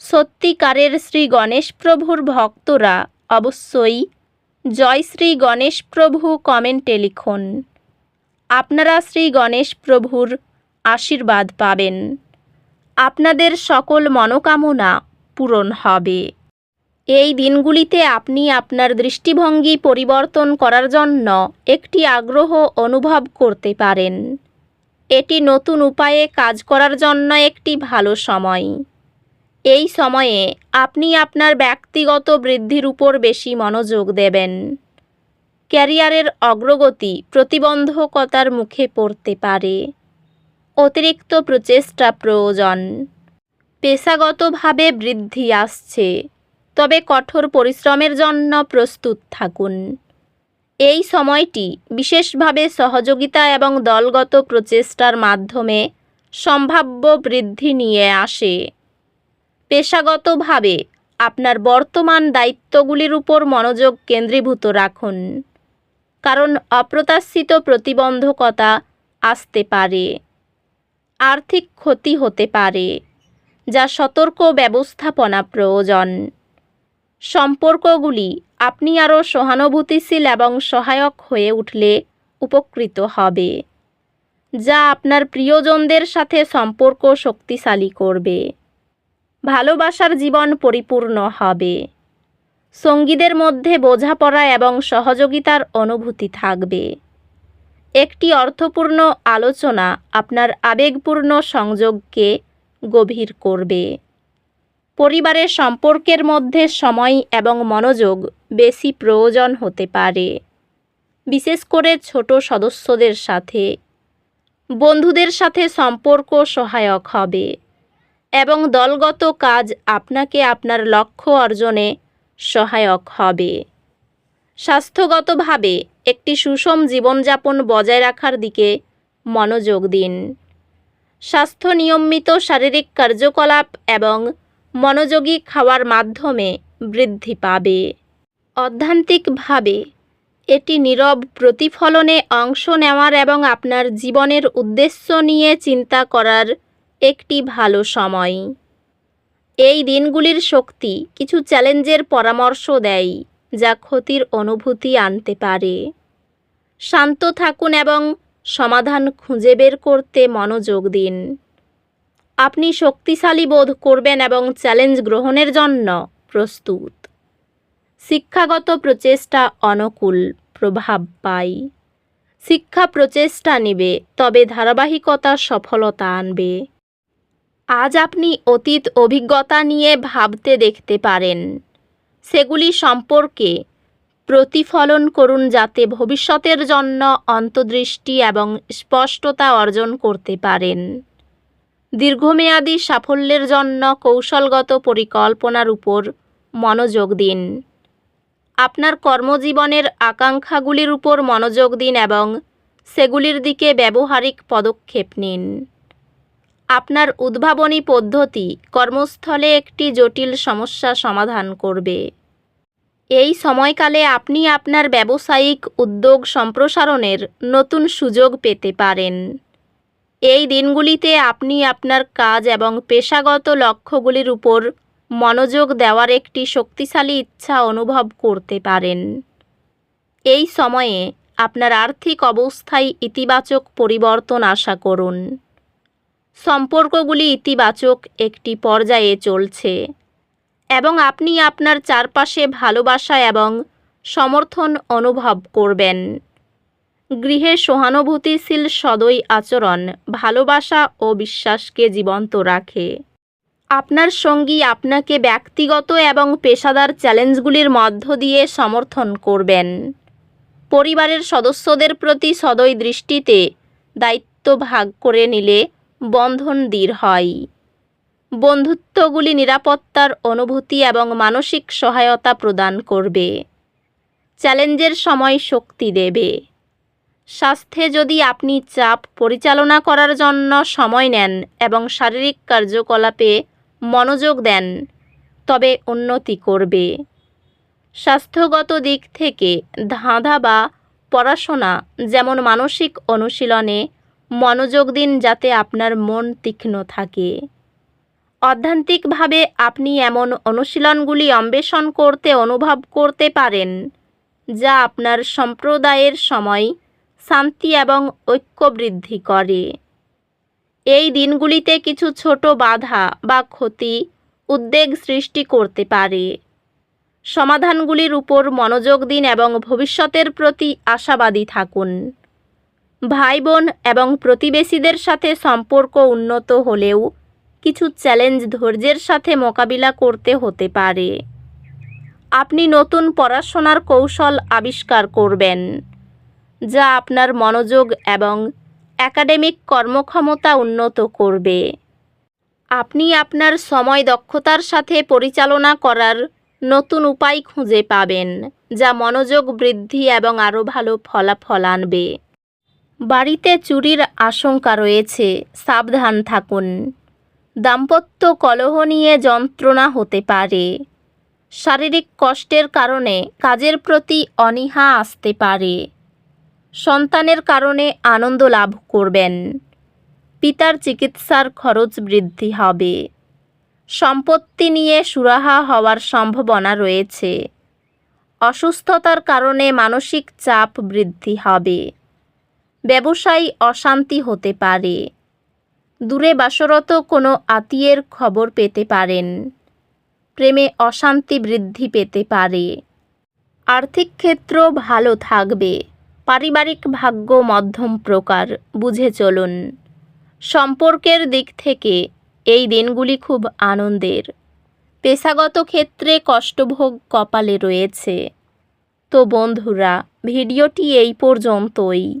সত্যিকারের শ্রী গণেশ প্রভুর ভক্তরা অবশ্যই জয় শ্রী গণেশ প্রভু কমেন্টে লিখুন। আপনারা শ্রী গণেশ প্রভুর আশীর্বাদ পাবেন। আপনাদের সকল মনোকামনা পূরণ হবে। এই দিনগুলিতে আপনি আপনার দৃষ্টিভঙ্গি পরিবর্তন করার জন্য একটি আগ্রহ অনুভব করতে পারেন। এটি নতুন উপায়ে কাজ করার জন্য একটি ভালো সময়। এই সময়ে আপনি আপনার ব্যক্তিগত বৃদ্ধির উপর বেশি মনোযোগ দেবেন। ক্যারিয়ারের অগ্রগতি প্রতিবন্ধকতার মুখে পড়তে পারে। অতিরিক্ত প্রচেষ্টা প্রয়োজন। পেশাগতভাবে বৃদ্ধি আসছে, তবে কঠোর পরিশ্রমের জন্য প্রস্তুত থাকুন। এই সময়টি বিশেষভাবে সহযোগিতা এবং দলগত প্রচেষ্টার মাধ্যমে সম্ভাব্য বৃদ্ধি নিয়ে আসে। পেশাগতভাবে আপনার বর্তমান দায়িত্বগুলির উপর মনোযোগ কেন্দ্রীভূত রাখুন, কারণ অপ্রত্যাশিত প্রতিবন্ধকতা আসতে পারে, আর্থিক ক্ষতি হতে পারে, যা সতর্ক ব্যবস্থাপনা প্রয়োজন। সম্পর্কগুলি আপনি আরও সহানুভূতিশীল এবং সহায়ক হয়ে উঠলে উপকৃত হবে, যা আপনার প্রিয়জনদের সাথে সম্পর্ক শক্তিশালী করবে। ভালোবাসার জীবন পরিপূর্ণ হবে। সঙ্গীদের মধ্যে বোঝাপড়া এবং সহযোগিতার অনুভূতি থাকবে। একটি অর্থপূর্ণ আলোচনা আপনার আবেগপূর্ণ সংযোগকে গভীর করবে। পরিবারের সম্পর্কের মধ্যে সময় এবং মনোযোগ বেশি প্রয়োজন হতে পারে। বিশেষ করে ছোট সদস্যদের সাথে। বন্ধুদের সাথে সম্পর্ক সহায়ক হবে। এবং দলগত কাজ আপনাকে আপনার লক্ষ্য অর্জনে সহায়ক হবে। স্বাস্থ্যগতভাবে একটি সুষম জীবনযাপন বজায় রাখার দিকে মনোযোগ দিন। স্বাস্থ্য নিয়মিত শারীরিক কার্যকলাপ এবং মনোযোগী খাওয়ার মাধ্যমে বৃদ্ধি পাবে। অধ্যান্তিকভাবে, এটি নীরব প্রতিফলনে অংশ নেওয়ার এবং আপনার জীবনের উদ্দেশ্য নিয়ে চিন্তা করার একটি ভালো সময়। এই দিনগুলির শক্তি কিছু চ্যালেঞ্জের পরামর্শ দেয়, যা ক্ষতির অনুভূতি আনতে পারে। শান্ত থাকুন এবং সমাধান খুঁজে বের করতে মনোযোগ দিন। আপনি শক্তিশালী বোধ করবেন এবং চ্যালেঞ্জ গ্রহণের জন্য প্রস্তুত। শিক্ষাগত প্রচেষ্টা অনুকূল প্রভাব পায়। শিক্ষা প্রচেষ্টা নেবে, তবে ধারাবাহিকতা সফলতা আনবে। আজ আপনি অতীত অভিজ্ঞতা নিয়ে ভাবতে দেখতে পারেন। সেগুলি সম্পর্কে প্রতিফলন করুন যাতে ভবিষ্যতের জন্য অন্তর্দৃষ্টি এবং স্পষ্টতা অর্জন করতে পারেন। দীর্ঘমেয়াদী সাফল্যের জন্য কৌশলগত পরিকল্পনার উপর মনোযোগ দিন। আপনার কর্মজীবনের আকাঙ্ক্ষাগুলির উপর মনোযোগ দিন এবং সেগুলির দিকে ব্যবহারিক পদক্ষেপ নিন। আপনার উদ্ভাবনী পদ্ধতি কর্মস্থলে একটি জটিল সমস্যা সমাধান করবে। এই সময়কালে আপনি আপনার ব্যবসায়িক উদ্যোগ সম্প্রসারণের নতুন সুযোগ পেতে পারেন। এই দিনগুলিতে আপনি আপনার কাজ এবং পেশাগত লক্ষ্যগুলির উপর মনোযোগ দেওয়ার একটি শক্তিশালী ইচ্ছা অনুভব করতে পারেন। এই সময়ে আপনার আর্থিক অবস্থায় ইতিবাচক পরিবর্তন আশা করুন। সম্পর্কগুলি ইতিবাচক একটি পর্যায়ে চলছে। এবং আপনি আপনার চারপাশে ভালোবাসা এবং সমর্থন অনুভব করবেন। গৃহে সহানুভূতিশীল সদয় আচরণ ভালোবাসা ও বিশ্বাসকে জীবন্ত রাখে। আপনার সঙ্গী আপনাকে ব্যক্তিগত এবং পেশাদার চ্যালেঞ্জগুলির মধ্য দিয়ে সমর্থন করবেন। পরিবারের সদস্যদের প্রতি সদয় দৃষ্টিতে দায়িত্ব ভাগ করে নিলে বন্ধন দৃঢ় হয়। বন্ধুত্বগুলি নিরাপত্তার অনুভূতি এবং মানসিক সহায়তা প্রদান করবে। চ্যালেঞ্জের সময় শক্তি দেবে। স্বাস্থ্যে যদি আপনি চাপ পরিচালনা করার জন্য সময় নেন এবং শারীরিক কার্যকলাপে মনোযোগ দেন, তবে উন্নতি করবে। স্বাস্থ্যগত দিক থেকে ধাঁধা বা পড়াশোনা যেমন মানসিক অনুশীলনে মনোযোগ দিন যাতে আপনার মন তীক্ষ্ণ থাকে। অধ্যান্তিকভাবে আপনি এমন অনুশীলনগুলি অন্বেষণ করতে, অনুভব করতে পারেন, যা আপনার সম্প্রদায়ের সময় শান্তি এবং ঐক্য বৃদ্ধি করে। এই দিনগুলিতে কিছু ছোট বাধা বা ক্ষতি উদ্বেগ সৃষ্টি করতে পারে। সমাধানগুলির উপর মনোযোগ দিন এবং ভবিষ্যতের প্রতি আশাবাদী থাকুন। ভাই বোন এবং প্রতিবেশীদের সাথে সম্পর্ক উন্নত হলেও কিছু চ্যালেঞ্জ ধৈর্যের সাথে মোকাবিলা করতে হতে পারে। আপনি নতুন পড়াশোনার কৌশল আবিষ্কার করবেন, যা আপনার মনোযোগ এবং একাডেমিক কর্মক্ষমতা উন্নত করবে। আপনি আপনার সময় দক্ষতার সাথে পরিচালনা করার নতুন উপায় খুঁজে পাবেন, যা মনোযোগ বৃদ্ধি এবং আরও ভালো ফলাফল আনবে। বাড়িতে চুরির আশঙ্কা রয়েছে, সাবধান থাকুন। দাম্পত্য কলহ নিয়ে যন্ত্রণা হতে পারে। শারীরিক কষ্টের কারণে কাজের প্রতি অনীহা আসতে পারে। সন্তানের কারণে আনন্দ লাভ করবেন। পিতার চিকিৎসার খরচ বৃদ্ধি হবে। সম্পত্তি নিয়ে সুরাহা হওয়ার সম্ভাবনা রয়েছে। অসুস্থতার কারণে মানসিক চাপ বৃদ্ধি হবে। ব্যবসায়ী অশান্তি হতে পারে। দূরে বাসরত কোনো আত্মীয়ের খবর পেতে পারেন। প্রেমে অশান্তি বৃদ্ধি পেতে পারে। আর্থিক ক্ষেত্র ভালো থাকবে। পারিবারিক ভাগ্য মধ্যম প্রকার, বুঝে চলুন। সম্পর্কের দিক থেকে এই দিনগুলি খুব আনন্দের। পেশাগত ক্ষেত্রে কষ্টভোগ কপালে রয়েছে। তো বন্ধুরা, ভিডিওটি এই পর্যন্তই।